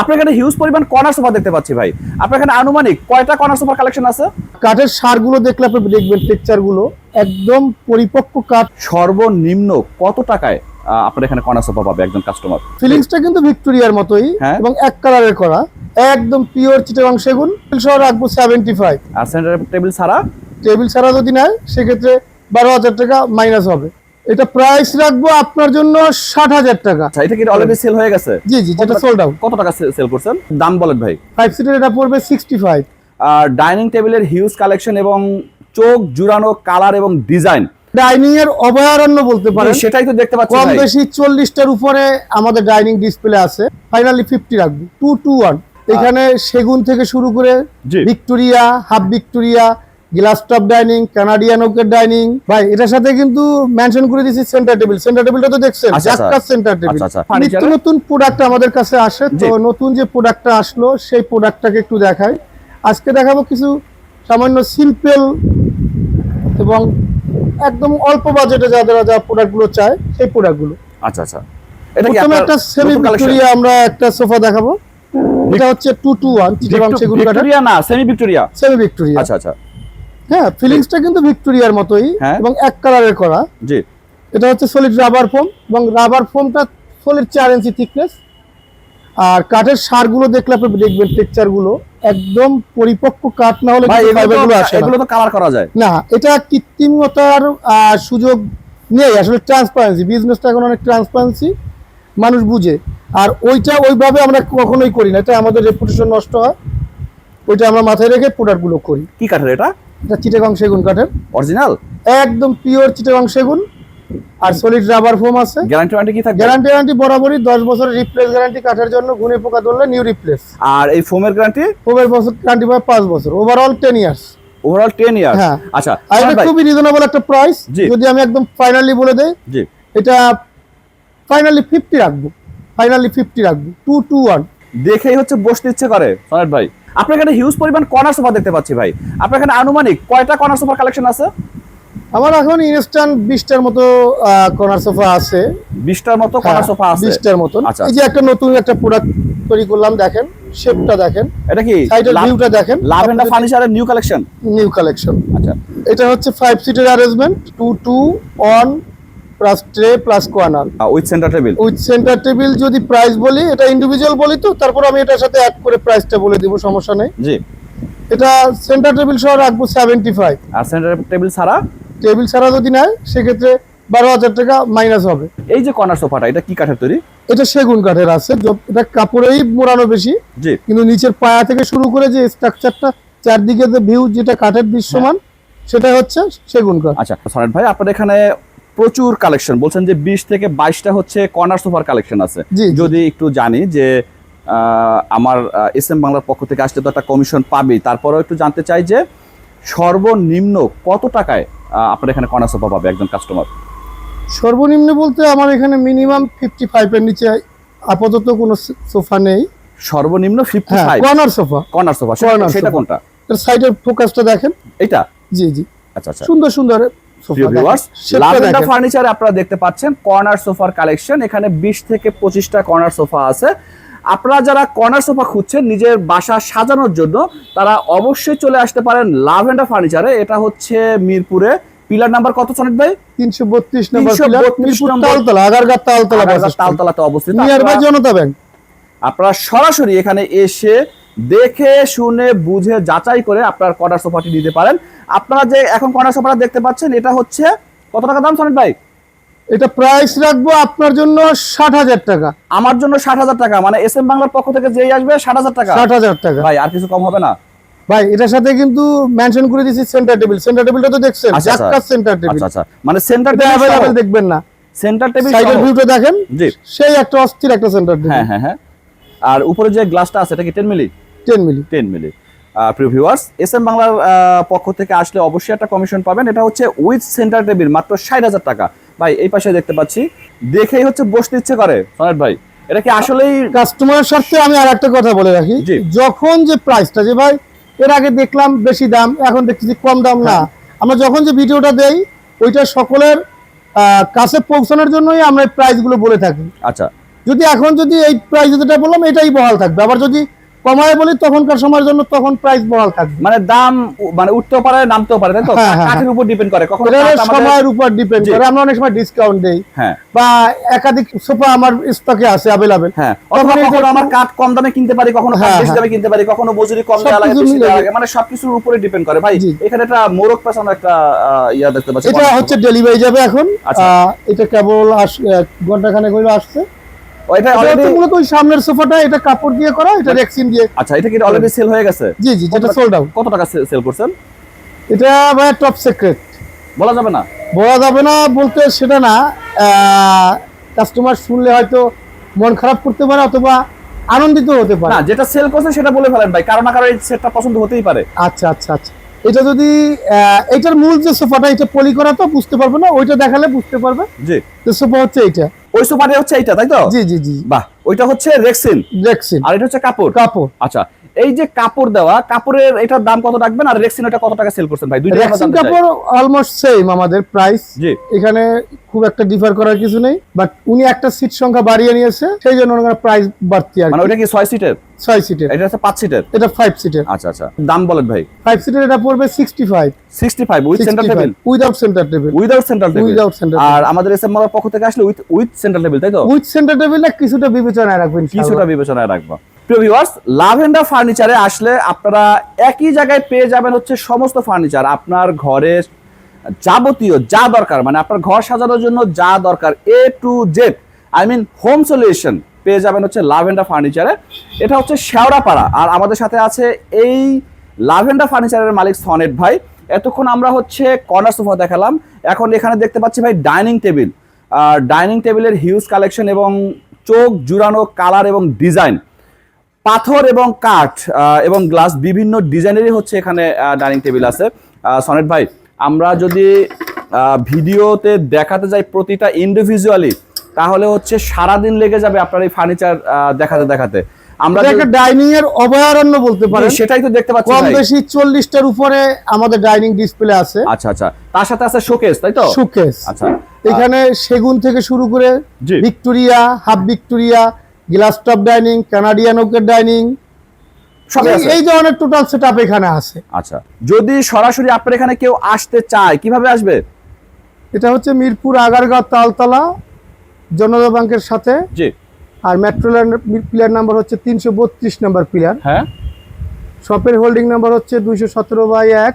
আপনার এখানে হিউজ পরিমাণ কর্নার সোফা দেখতে পাচ্ছি ভাই। আপনার এখানে আনুমানিক কয়টা কর্নার সোফার কালেকশন আছে? কাঠের সারগুলো দেখলে আপনি দেখবেন টেক্সচারগুলো। একদম পরিপক্ক কাঠ। সর্বনিম্ন কত টাকায় আপনার এখানে কর্নার সোফা পাবে একজন কাস্টমার ফিলিংসটা কিন্তু ভিক্টোরিয়ার মতোই হ্যাঁ। এবং এক কালারের করা। একদম পিওর চিটাগাং সেগুন। সহ রাখব সেভেন্টি ফাইভ আর সেন্টার টেবিল ছাড়া? টেবিল ছাড়া যদি নেয় সেক্ষেত্রে বারো হাজার টাকা মাইনাস হবে। এটা প্রাইস রাখব আপনার জন্য ষাট হাজার টাকা। আচ্ছা এটা কি অলরেডি সেল হয়ে গেছে? জি জি যেটা সোল্ড আউট কত টাকা সেল করছেন? দাম বলেন ভাই। ফাইভ সিটের এটা পড়বে সিক্সটি ফাইভ আর ডাইনিং টেবিলের হিউজ কালেকশন এবং চোখ জুড়ানো কালার এবং ডিজাইন ডাইনিং এর অভয়ারণ্য বলতে পারেন। সেটাই তো দেখতে পাচ্ছি কম বেশি চল্লিশটার উপরে আমাদের ডাইনিং ডিসপ্লে আছে। ফাইনালি ফিফটি রাখব। টু টু ওয়ান এখানে সেগুন থেকে শুরু করে। Victoria half Victoria glass top dining Canadian ওকের dining. ভাই এটার সাথে কিন্তু মেনশন করে দিয়েছি সেন্টার টেবিল সেন্টার টেবিলটা তো দেখছেন আচ্ছা, আচ্ছা। Centre table. নিত্য নতুন প্রোডাক্ট আমাদের কাছে আসে। তো নতুন যে প্রোডাক্টটা আসলো সেই প্রোডাক্টটাকে একটু দেখাই। আজকে দেখাবো কিছু সামান্য সিম্পল এবং একদম অল্প বাজেটে যাদের যা প্রোডাক্টগুলো চায় সেই প্রোডাক্টগুলো আচ্ছা আচ্ছা। এটা কি প্রথমে একটা সেমি ভিক্টোরিয়া আমরা একটা সোফা দেখাবো। এটা হচ্ছে টু টু ওয়ান চিটাগাং সেগুন কাঠের ভিক্টোরিয়া না সেমি ভিক্টোরিয়া সেমি ভিক্টোরিয়া আচ্ছা আচ্ছা। হ্যাঁ ফিলিংসটা কিন্তু ভিক্টোরিয়ার মতোই হ্যাঁ। এবং এক কালারের করা। জি। এটা হচ্ছে সলিড রাবার ফোম এবং রাবার ফোমটা সলিড চার ইঞ্চি থিকনেস আর কাঠের সারগুলো দেখলে আপনি দেখবেন টেক্সচারগুলো। একদম পরিপক্ক কাঠ না হলে এগুলো আসে এগুলো তো কালার করা যায়। না এটা কৃত্রিমতার সুযোগ নেই। আসলে ট্রান্সপারেন্সি বিজনেসটা এখন অনেক ট্রান্সপারেন্সি মানুষ বুঝে। আর ওইটা ওইভাবে আমরা কখনোই করি না। এটা আমাদের রেপুটেশন নষ্ট হয়। ওইটা আমরা মাথায় রেখে প্রোডাক্টগুলো করি। কি কাঠের এটা? এটা চিটাগাং সেগুন কাঠের। অরিজিনাল একদম পিওর চিটাগাং সেগুন। আর সলিড রাবার ফোম আছে। গ্যারান্টি ওয়ারেন্টি কি থাকবে? গ্যারান্টি গ্যারান্টি বরাবরই দশ বছরের রিপ্লেস গ্যারান্টি কাঠের জন্য গুনে পোকা ধরলে নিউ রিপ্লেস আর এই ফোমের গ্যারান্টি ফোমের বছর গ্যারান্টি পাবে পাঁচ বছর। Overall ten years overall 10 years হ্যাঁ। আচ্ছা আর এটা খুবই রিজনেবল একটা প্রাইস। যদি আমি একদম ফাইনালি বলে দেই জি। এটা ফাইনালি ফিফটি রাখব। ফাইনালি ফিফটি রাখব। টু টু ওয়ান দেখেই হচ্ছে বসতে ইচ্ছে করে। সোহেল ভাই আপনার এখানে হিউজ পরিমাণ কর্নার সোফা দেখতে পাচ্ছি ভাই। আপনার এখানে আনুমানিক কয়টা কর্নার সোফার কালেকশন আছে? আমার এখন ইনস্ট্যান্ট বিশটার মতো কর্নার সোফা আছে। 20টার মতো কর্নার সোফা আছে। বিশটার মতন। আচ্ছা। এই যে একটা নতুন একটা প্রোডাক্ট তৈরি করলাম দেখেন শেপটা দেখেন। এটা কি সাইডের ভিউটা দেখেন। লাভেন্ডার ফার্নিচারের নিউ কালেকশন নিউ কালেকশন আচ্ছা। এটা হচ্ছে ফাইভ সিটের arrangement two two one plus tray plus corner with centre table with centre table যদি প্রাইস বলি এটা ইন্ডিভিজুয়াল বলি তো তারপর আমি এটার সাথে অ্যাড করে প্রাইসটা বলে দিব সমস্যা নেই। জি। এটা সেন্টার টেবিল সহ রাখব সেভেন্টি ফাইভ আর সেন্টার টেবিল ছাড়া? টেবিল ছাড়া যদি নেয় সেক্ষেত্রে বারো হাজার টাকা মাইনাস হবে। এই যে কর্নার সোফাটা এটা কি কাঠের তৈরি? এটা সেগুন কাঠের আছে এটা কাপড়েই মোড়ানো বেশি। জি। কিন্তু নিচের পায়া থেকে শুরু করে যে স্ট্রাকচারটা চারদিকে যে ভিউ যেটা কাঠের দৃশ্যমান সেটা হচ্ছে সেগুন কাঠ। আচ্ছা সনেট ভাই আপনাদের এখানে প্রচুর কালেকশন বলছেন যে বিশ থেকে বাইশটা হচ্ছে কর্নার সোফার কালেকশন আছে। যদি একটু জানি যে আমার এস এম বাংলার পক্ষ থেকে আসলে তো একটা কমিশন পাবেই। তারপরেও একটু জানতে চাই যে সর্বনিম্ন কত টাকায় আপনার এখানে কর্নার সোফা পাবে একজন কাস্টমার সর্বনিম্ন বলতে আমার এখানে মিনিমাম ফিফটি ফাইভের নিচে আপাতত কোনো সোফা নেই। সর্বনিম্ন fifty five corner sofa corner sofa সেটা কোনটা? সাইডের ফোকাসটা দেখেন। এটা জি জি। আচ্ছা আচ্ছা। সুন্দর সুন্দর। ফার্নিচারে আপনারা দেখতে পাচ্ছেন কর্নার সোফার কালেকশন এখানে 20 থেকে 25টা কর্নার সোফা আছে। আপনারা যারা কর্নার সোফা খুঁজছেন নিজের বাসা সাজানোর জন্য তারা অবশ্যই চলে আসতে পারেন লাভেন্ডার ফার্নিচারে এটা হচ্ছে মিরপুরে। পিলার নাম্বার কত সনেট ভাই? তিনশো বত্রিশ নম্বর 332 নম্বর- তালতলা আগারগাঁ তালতলা তালতলাতে অবস্থিত। Nearby Janata bank. আপনারা সরাসরি এখানে এসে দেখে শুনে বুঝে যাচাই করে আপনার কর্নার সোফাটি নিতে পারেন। আপনারা যে এখন কর্নার সোফাটা দেখতে পাচ্ছেন এটা হচ্ছে কত টাকা দাম সনেট ভাই? এটা প্রাইস রাখব আপনার জন্য ষাট হাজার টাকা। আমার জন্য ষাট হাজার টাকা মানে এস এম বাংলার পক্ষ থেকে যেই আসবে ষাট হাজার টাকা। ষাট হাজার টাকা। ভাই আর কিছু কম হবে না। ভাই এটার সাথে কিন্তু মেনশন করে দিয়েছি সেন্টার টেবিল সেন্টার টেবিলটা তো দেখছেন আচ্ছা। সেন্টার টেবিল আচ্ছা মানে সেন্টার এটা অ্যাভেলেবেল দেখবেন না। সেন্টার টেবিল সাইডের ভিউটা দেখেন জি। সেই একটা অস্থির একটা সেন্টার টেবিল হ্যাঁ হ্যাঁ হ্যাঁ। আর উপরে যে গ্লাসটা আছে এটা কি ten milli ten milli. Ten milli. প্রিয় ভিউয়ার্স এস এম বাংলার পক্ষ থেকে আসলে অবশ্যই একটা কমিশন পাবেন। এটা হচ্ছে উইথ সেন্টার টেবিল মাত্র ষাট হাজার টাকা। ভাই এই পাশে দেখতে পাচ্ছি দেখেই হচ্ছে বসতে ইচ্ছে করে সনেট ভাই। এটা কি আসলেই কাস্টমারের স্বার্থে আমি আর একটা কথা বলে রাখি। যখন যে প্রাইসটা যে ভাই এর আগে দেখলাম বেশি দাম এখন দেখতেছি কম দাম না। হ্যাঁ। আমরা যখন যে ভিডিওটা দেই ওইটা সকলের কাছে পৌঁছানোর জন্যই আমরা প্রাইসগুলো বলে থাকি। আচ্ছা। যদি এখন যদি এই প্রাইস যেটা বললাম এটাই বহাল থাকবে। আবার যদি কমায় বলি তখনকার সময়ের জন্য তখন প্রাইস বহাল থাকবে। মানে দাম মানে উঠতেও পারে নামতেও পারে তাই তো? হ্যাঁ, হ্যাঁ, কাঠের উপর ডিপেন্ড করে। কখনো সময়ের উপর ডিপেন্ড করে। আমরা অনেক সময় ডিসকাউন্ট দেই। হ্যাঁ। বা একাধিক সোফা আমার স্টকে আছে অ্যাভেলেবেল হ্যাঁ। অথবা কখনো আমার কাঠ কম দামে কিনতে পারি কখনো হ্যাঁ, বেশি হ্যাঁ। দামে কিনতে পারি কখনো মজুরি কম দেওয়া লাগে বেশি দেওয়া লাগে। মানে সবকিছুর উপরে ডিপেন্ড করে। ভাই। এখানে একটা মোরগ পেছানো একটা ইয়া দেখতে পাচ্ছি। এটা হচ্ছে ডেলিভারি যাবে এখন। আচ্ছা। এটা কেবল আহ, ঘন্টাখানেক হইল আসছে। এটা এটা অলরেডি মূলত ওই সামনের সোফাটা এটা কাপড় দিয়ে করা এটা রেক্সিন দিয়ে। আচ্ছা এটা কি অলরেডি সেল হয়ে গেছে? জি জি যেটা সোল্ড আউট কত টাকা সেল করছেন? এটা ভাই টপ সিক্রেট বলা যাবে না? বলা যাবে না বলতে সেটা না। কাস্টমার শুনলে হয়তো মন খারাপ করতে পারে অথবা আনন্দিত হতে পারে। না যেটা সেল করছে সেটা বলে ফেলেন ভাই কারণ না কারণ এই সেটটা পছন্দ হতেই পারে। আচ্ছা আচ্ছা আচ্ছা। এটা যদি এটার মূল যে সোফাটা এটা পলি করা তো বুঝতে পারবে না ওইটা দেখালে বুঝতে পারবে। জি। যে সোফা হচ্ছে এইটা। ওই সোফাটা হচ্ছে এইটা তাই তো? জি জি জি। বাহ ওইটা হচ্ছে রেক্সিন রেক্সিন আর এটা হচ্ছে কাপড়? কাপড়। আচ্ছা এই যে কাপড় দেওয়া কাপড়ের এটার দাম কত রাখবেন আর রেক্সিন ওটা কত টাকা সেল করছেন ভাই? দুইটা রেক্সিন কাপড় অলমোস্ট সেম আমাদের প্রাইস এখানে খুব একটা ডিফার করার কিছু নেই বাট উনি একটা সিট সংখ্যা বাড়িয়ে নিয়েছে সেই জন্য ওনার প্রাইস বাড়তি আর মানে ওটা কি ছয় সিটের ছয় সিটের এটা হচ্ছে পাঁচ সিটের এটা ফাইভ সিটের আচ্ছা আচ্ছা। দাম বলেন ভাই। ফাইভ সিটের এটা পড়বে sixty five sixty five with centre table without centre table without centre table without centre আর আমাদের এসএম মলের পক্ষ থেকে আসলে উইথ উইথ সেন্টার টেবিল তাই তো? উইথ সেন্টার টেবিলটা কিছুটা বিবেচনায় রাখবেন কিছুটা বিবেচনায় রাখব। প্রিয় ভিউয়ার্স লাভেন্ডার ফার্নিচারে আসলে আপনারা একই জায়গায় পেয়ে যাবেন হচ্ছে সমস্ত ফার্নিচার আপনার ঘরে যাবতীয় যা দরকার মানে আপনার ঘর সাজানোর জন্য যা দরকার A to Z I mean home solution পেয়ে যাবেন হচ্ছে লাভেন্ডার ফার্নিচারে এটা হচ্ছে শেওড়াপাড়া, আর আমাদের সাথে আছে এই লাভেন্ডার ফার্নিচারের মালিক সনেট ভাই। এতক্ষণ আমরা হচ্ছে কর্নার সোফা দেখালাম, এখন এখানে দেখতে পাচ্ছি ভাই ডাইনিং টেবিল আর ডাইনিং টেবিলের হিউজ কালেকশন এবং চোখ জুড়ানো কালার এবং ডিজাইন পাথর এবং কাঠ এবং গ্লাস বিভিন্ন ডিজাইনেরই হচ্ছে এখানে ডাইনিং টেবিল আছে। সনেট ভাই আমরা যদি ভিডিওতে দেখাতে যাই প্রতিটা ইন্ডিভিজুয়ালি তাহলে হচ্ছে সারাদিন লেগে যাবে আপনার এই ফার্নিচার দেখাতে দেখাতে। আমরা একটা ডাইনিং এর অভয়ারণ্য বলতে পারি সেটাই তো দেখতে পাচ্ছি কম। বেশি চল্লিশটার উপরে আমাদের ডাইনিং ডিসপ্লে আছে। আচ্ছা আচ্ছা। তার সাথে আছে শোকেস তাই তো? সুকেস আচ্ছা। এখানে সেগুন থেকে শুরু করে। Victoria half Victoria glass top dining Canadian ওকের dining. এই ধরনের টোটাল সেট এখানে আছে। আচ্ছা যদি সরাসরি আপনার এখানে কেউ আসতে চায় কীভাবে আসবে? এটা হচ্ছে মিরপুর আগারগাঁও তালতলা জনতা ব্যাংকের সাথে। জি। আর মেট্রো প্লেয়ার নাম্বার হচ্ছে তিনশো বত্রিশ নাম্বার প্লেয়ার হ্যাঁ। শপের হোল্ডিং নাম্বার হচ্ছে দুইশো সতেরো বাই এক।